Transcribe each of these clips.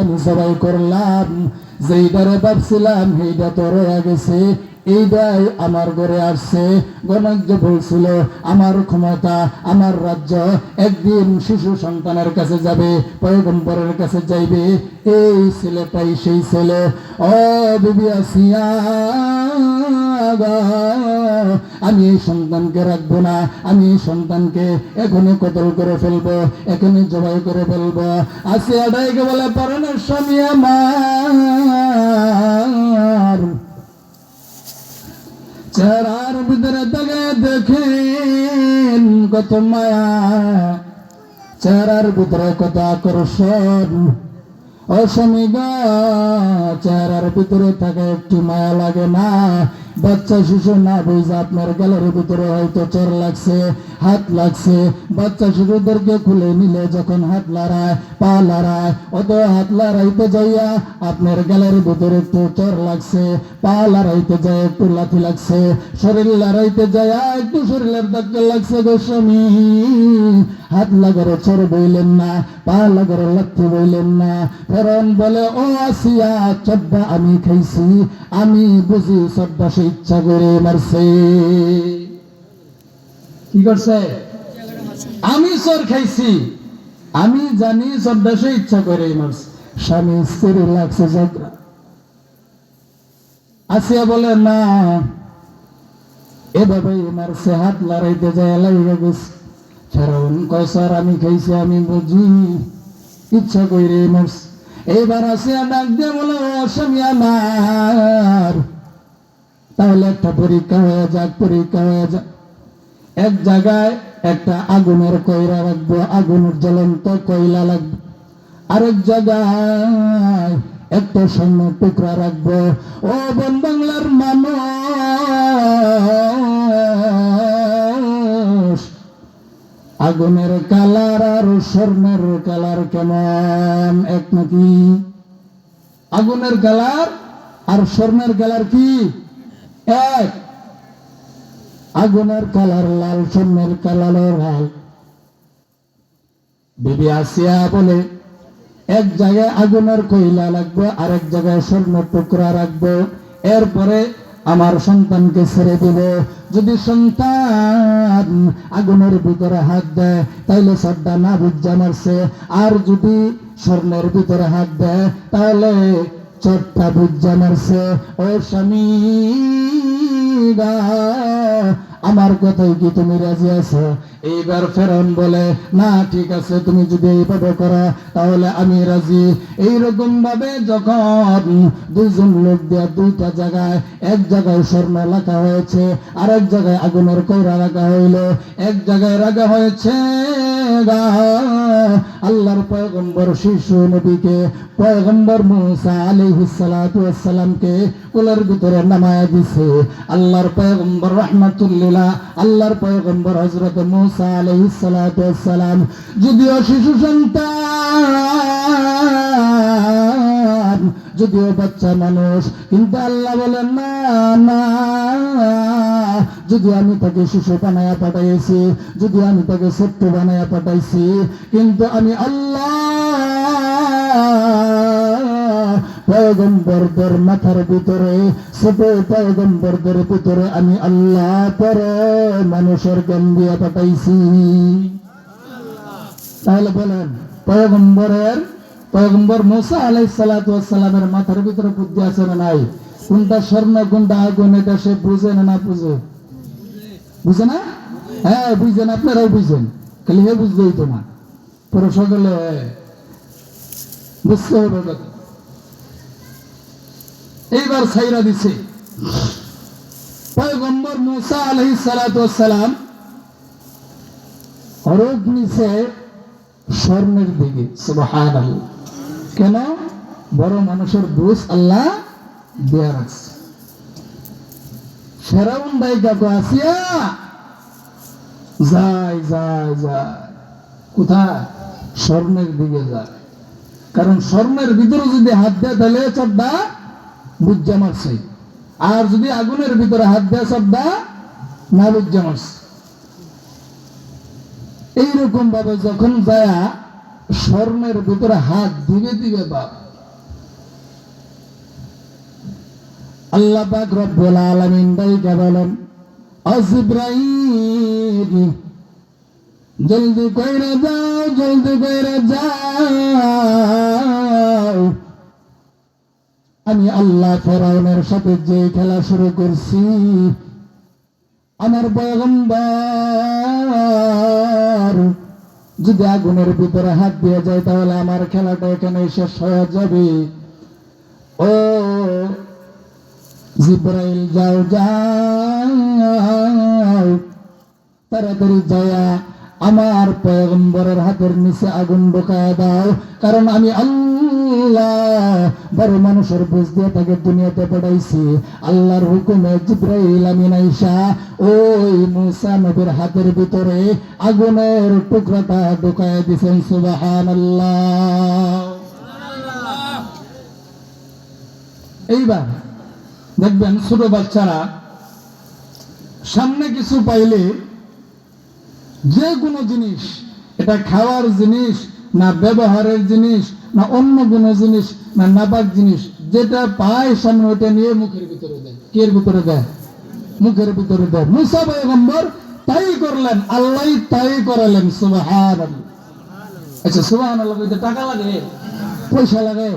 আমি সবাই করলাম যেইটারে ভাবছিলাম সেইটা তো রয়ে গেছে। এইটাই আমার ঘরে আসছে। গণজ্ঞ বলছিল, আমার ক্ষমতা, আমার রাজ্য একদিন শিশু সন্তানের কাছে যাবে, পয়গম্বরের কাছে যাইবে। এই ছেলেটাই সেই ছেলে। ও বিবি আসিয়া আমি এই সন্তানকে রাখব না, আমি এই সন্তানকে এখনই কতল করে ফেলব, এখনই জবাই করে ফেলব। আসিয়া ডাইকে বলে, পরনের স্বামী আমার। চেহারার ভিতরে তাকে দেখেন কত মায়া। চেহারার ভিতরে কত আকর্ষণ। অসমী চেহারার ভিতরে থাকে একটু মায়া লাগে না। বাচ্চা, শিশু না বুঝে আপনার গ্যালারির ভিতরে হয়তো চোর লাগছে, হাত লাগছে। বাচ্চা, শিশুদেরকে খুলে নিলে যখন হাত লড়ায়, পা লড়ায়, অত হাত লড়াইতে যাইয়া আপনার গ্যালারির ভিতরে একটু চোর লাগছে, পা লড়াইতে যায়, একটু লাথি লাগছে। শরীর লড়াইতে যায়, একটু শরীরের দাগ লাগছে গোস্বামী হাত লাগারে চোর বইলেন না, পা লাগারে লাথি বইলেন না। ফেরন বলে, ও আসিয়া চব্বা আমি খাইছি, আমি বুঝি চব্বা সে ইচ্ছা করে মারছে। কি করছে? আমি চোর খাইছি, আমি জানি চব্বা সে ইচ্ছা করে মারছে। স্বামী স্ত্রী লাগছে ঝগড়া। আসিয়া বলে, না এভাবে মারছে, হাত লড়াইতে যায়, লাইগা গেছে। ফেরাউন কয় আমি খাইছি আমি বুঝি। ইচ্ছা কইরে মারছে এইবার আসিয়া ডাক দিয়ে বলে, ও স্বামী আমার, তাহলে একটা পরীক্ষা হয়ে যাক, পরীক্ষা হয়ে যাক। এক জায়গায় একটা আগুনের কয়লা রাখব আগুনের জ্বলন্ত কয়লা লাগবে। আরেক জায়গায় একটা স্বর্ণ টুকরা রাখব। ও বন বাংলার মানুষ আগুনের কালার আর স্বর্ণের কালার কেমন? এক নাকি? আগুনের কালার আর স্বর্ণের কালার কি? এক। আগুনের কালার লাল, স্বর্ণের কালার লাল। বিবি আসিয়া বলে, এক জায়গায় আগুনের কয়লা লাগবে আর এক জায়গায় স্বর্ণ টুকরা রাখব। এরপরে আমার সন্তানকে ছেড়ে দিব। যদি সন্তান আগুনের ভিতরে হাত দেয়, তাইলে সর্দা না বুঝা মারছে আর যদি স্বর্ণের ভিতরে হাত দেয় তাহলে চটটা বুঝা মারছে ও স্বামী আমার কথাই কি তুমি রাজি আছো? এইবার ফেরন বলে, না, ঠিক আছে, তুমি যদি এইভাবে করা, তাহলে আমি রাজি। এইরকম ভাবে যখন দুইজন লোক দেওয়া দুইটা জায়গায়, এক জায়গায় স্বর্ণ রাখা হয়েছে আর এক জায়গায় আগুনের কৌরা রাখা হইল, এক জায়গায় রাখা হয়েছে। আল্লাহর পয়গম্বর শিশু নবীকে, পয়গম্বর মুসা ওয়াসসালামকে কোলের ভিতরে নামায় দিছে। আল্লাহর পয়গম্বর রাহমাতুল্লিলা, আল্লাহর পয়গম্বর হজরত মুসা ওয়াসসালাম। যদিও শিশু সন্তান যদিও বাচ্চা মানুষ, কিন্তু আল্লাহ বলেন, না না যদি আমি তাকে শিশু বানায়া পাঠাইছি যদি আমি তাকে ছোট্ট বানায়া পাঠাইছি, কিন্তু আমি আল্লাহ পয়গম্বরদের মাথার ভিতরে, ছোট পয়গম্বরদের ভিতরে আমি আল্লাহ পরে মানুষের জ্ঞান দিয়ে পাঠাইছি। তাহলে বলেন, পয়গম্বরের পয়গম্বর মোসা আলাই সালামের মাথার ভিতরে বুদ্ধি আছে না নাই? কোনটা স্বর্ণ, কোনটা আগুন, এটা সে বুঝে না না বুঝে? বুঝে না? হ্যাঁ বুঝছেন আপনারাও বুঝছেন খালি হে বুঝলেই তো না। পুরো সকলে বুঝতে হবে এইবার সাইরা দিছে। পয়গম্বর মুসা আলহি সালাম হরফ নিচে স্বর্ণের দিকে। সুবহান কেন বড় মানুষের বুঝ আল্লাহ দেয়া রাখছে। ফেরাউন ভাই কাকু আসিয়া, যায় যায় যায়। কোথায়? স্বর্ণের দিকে যায়। কারণ স্বর্ণের ভিতরে যদি হাত দেয় তাহলে চড্ডা বুঝা মারছে। আর যদি আগুনের ভিতরে হাত দেয় চড্ডা না বুঝা মারছে। এইরকম ভাবে যখন যায়া স্বর্ণের ভিতরে হাত দিবে দিবে বাপ। আল্লাহ পাক রব্বুল আলামিন বলেন জলদি কইরা যাও, জলদি কইরা যাও। আমি আল্লাহ ফেরাউনের সাথে যে খেলা শুরু করছি, আমার পয়গম্বর যদি আগুনের ভিতরে হাত দিয়ে যায়, তাহলে আমার খেলাটা এখানে শেষ হয়ে যাবে। ও জিব্রাইল, যাও যাও। তাড়াতাড়ি যায়া আমার পয়গম্বরের হাতের নিচে আগুন ঢোকায় দাও, কারণ আমি আল্লাহ বড় মানুষের বুঝ দিয়ে তাকে দুনিয়াতে পাঠাইছি। আল্লাহর হুকুমে জিব্রাইল ওই মুসা নবীর হাতের ভিতরে আগুনের টুকরাটা দিছেন, সুবহানাল্লাহ। এইবার দেখবেন ছোট বাচ্চারা সামনে কিছু পাইলে যে কোনো জিনিস, এটা খাওয়ার জিনিস না ব্যবহারের জিনিস না অন্য কোনো জিনিস, না নাপাক জিনিস, যেটা পায় সামনে ওটা নিয়ে মুখের ভিতরে দেয়। কের ভিতরে দেয়? মুখের ভিতরে দেয়। মুসা পয়গম্বর তাই করলেন, আল্লাহ তাই করালেন সুবাহান আচ্ছা সুবাহান আল্লাহ টাকা লাগে? পয়সা লাগে?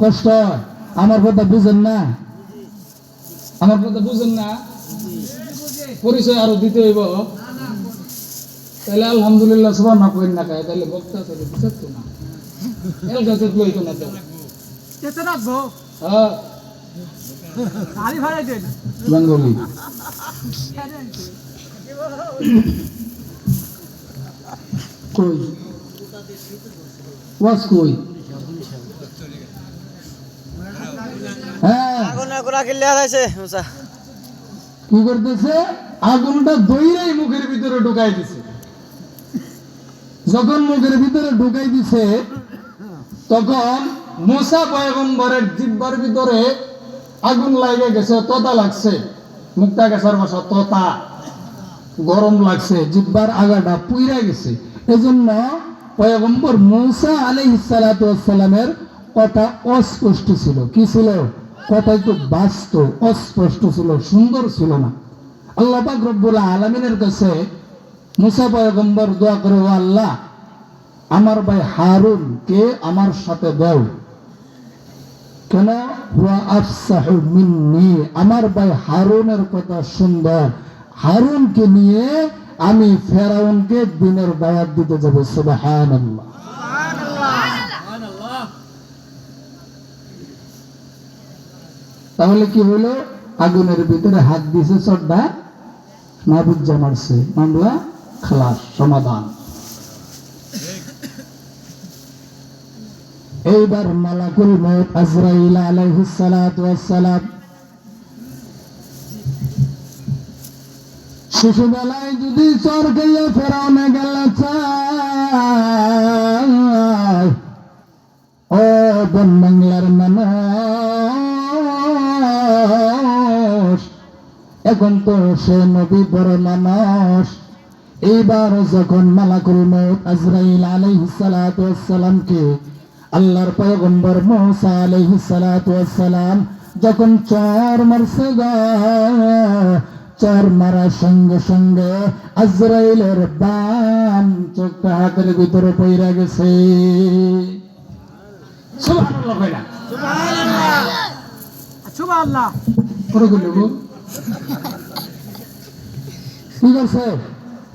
কষ্ট? আমার কথা বুঝেন না? আমার কথা বুঝেন না? পরিচয় আরও দিতে হইব। তাহলে আলহামদুলিল্লাহ সবার না কইন না খায় তাহলে বক্তা না। এল গাছে লইতো না তো চেতে রাখব? হ্যাঁ। ভাড়া দেন বেঙ্গলি। কই? ওয়াস কই? হ্যাঁ। আগুন আগুন কিল্লে হারাইছে মুসা। কি করতেছে? আগুনটা দইরাই মুখের ভিতরে ঢুকাই দিছে। যখন মুখের ভিতরে ঢুকাই দিছে তখন মুসা পয়গম্বরের জিব্বার ভিতরে আগুন লাগে গেছে, তোতা লাগছে। মুক্তা গেছার তোতা। গরম লাগছে, জিব্বার আগাটা পুইরা গেছে। এজন্য পয়গম্বর মুসা আলাইহিস সালাতু ওয়াসসালামের কথা অস্পষ্ট ছিল। কি ছিল? কথা একটু বাস্ত, অস্পষ্ট ছিল, সুন্দর ছিল না। আল্লাহ পাক রব্বুল আলামিনের কাছে মুসা পয়গম্বর দোয়া করে আল্লাহ আমার ভাই হারুন কে আমার সাথে দাও। কেন? হুয়া আফসাহু মিন্নি। আমার ভাই হারুনের কথা সুন্দর হারুনকে নিয়ে আমি ফেরাউনকে দিনের দাওয়াত দিতে যাব। সুবহানাল্লাহ। তাহলে কি হলো? আগুনের ভিতরে হাত দিছে চড্ডা মাহবুজ্জা মারছে মামলা খালাস সমাধান। এইবার মালাকুল মউত আজরাইল আলাইহিস ওয়াসসালাম। শিশুবেলায় যদি চর গিয়ে ফেরাউনে গেল ও বন বাংলার মানুষ, এখন তো সে নবী বড় মানুষ। এইবার যখন মালাকুল মউত আজরাইল আলাইহিস সালাতু ওয়াসসালামকে আল্লাহর পয়গম্বর মুসা সালাতু ওয়াসসালাম যখন চর মারছে চর মারার সঙ্গে সঙ্গে আজরাইলের বাম চোখটা হাতের ভিতরে পইরা গেছে।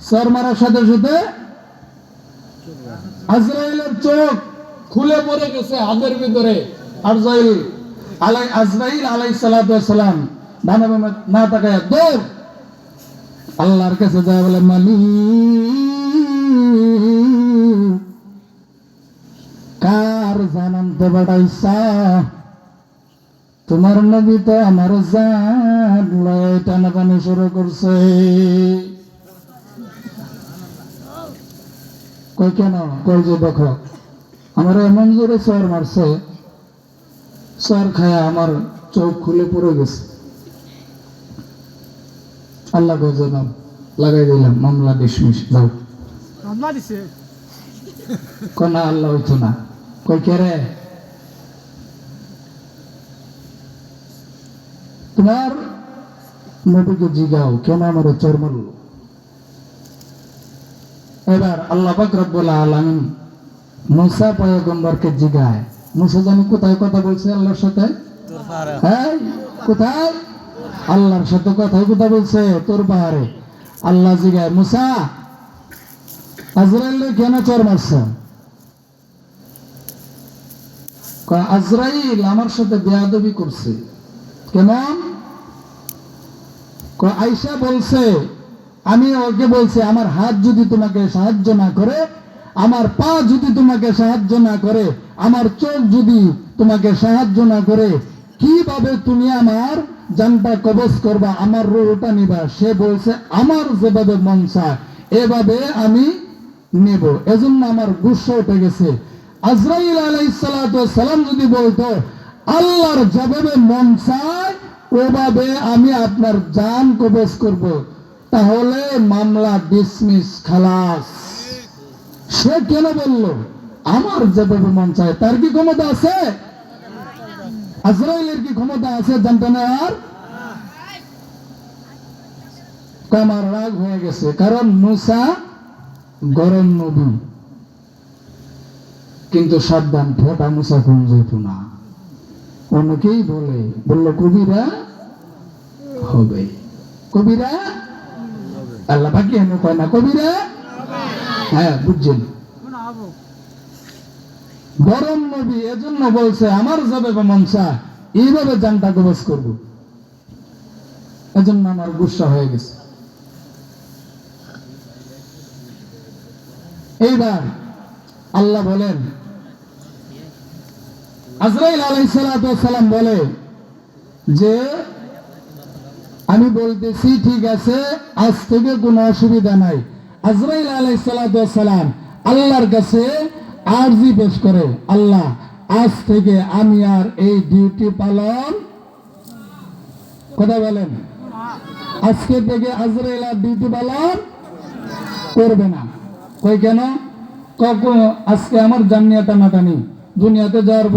চর মারার সাথে সাথে আজরাইলের চোখ খুলে পড়ে গেছে হাতের ভিতরে। আজরাইল আলাই আজরাইল আলাই সালাম ডানা বামে না তাকায় দৌড় আল্লাহর কাছে যায় বলে মালিক কার জানান্তে বাড়াইছা? তোমার নবী তো আমার জান লয় টানাটানি শুরু করছে। কই কেন? কই যে দেখো। আমার এমন জোরে চর মারছে চর খায়া আমার চোখ খুলে পড়ে গেছে। আল্লাহ গজনাম লাগাই দিলাম মামলা ডিসমিস যাও রমনা দিছে? কোনা আল্লাহ হইতো না। কই কে রে? তোমার নবীকে জিগাও কেন আমার চোর মারল? এবার আল্লাহ পাক রব্বুল আলামিন মুসা পয়গম্বরকে জিগায়। মুসা জানি কোথায় কথা বলছে আল্লাহর সাথে? হ্যাঁ কোথায়? আল্লাহর সাথে কথাই কথা বলছে তোর পাহাড়ে। আল্লাহ জিগায় মুসা আজরাইল কেন চর মারছ? আজরাইল আমার সাথে বেয়াদবি করছে। কেমন? আয়সা বলছে আমি ওকে বলছি আমার হাত যদি তোমাকে সাহায্য না করে আমার পা যদি তোমাকে সাহায্য না করে, আমার চোখ যদি তোমাকে সাহায্য না করে, কীভাবে তুমি আমার জানটা কবজ করবা, আমার রোহটা নিবা? সে বলছে, আমার যেভাবে মন এভাবে আমি নেব। এজন্য আমার গুসা উঠে গেছে। আজরাইল আলাইসালাম যদি বলতো, আল্লাহর যেভাবে মন চায়, ওভাবে আমি আপনার জান কবজ করব। তাহলে মামলা, ডিসমিস, খালাস। সে কেন বলল, আমার যেভাবে মন চায়, তার কি ক্ষমতা আছে? আজরাইলের কি ক্ষমতা আছে, জানতে না আর? আমার রাগ হয়ে গেছে, কারণ মুসা গরম নবী। কিন্তু সাবধান, ফোটা মুসা কম যেত না। অনেকেই বলে, বলল, কবিরা হবে। কবিরা? আল্লাহ বাকি কয় না, কবিরা হ্যাঁ বুঝছেন। গরম নবী, এজন্য বলছে, আমার যাবে মনসা, এইভাবে জানটা কবচ করব। এজন্য আমার গুসা হয়ে গেছে। এইবার আল্লাহ বলেন, আজরাইল আলাইসালাম বলে যে, আমি বলতেছি, ঠিক আছে, আজ থেকে কোনো অসুবিধা নাই। আজরাইল আলাইসালাম আল্লাহর কাছে আরজি পেশ করে, আল্লাহ, আজ থেকে আমি আর এই ডিউটি পালন কথা বলেন? আজকে থেকে আজরাইল আর ডিউটি পালন করবে না। কই কেন? কখন আজকে আমার জানিয়া টানাটানি দুনিয়াতে যাওয়ার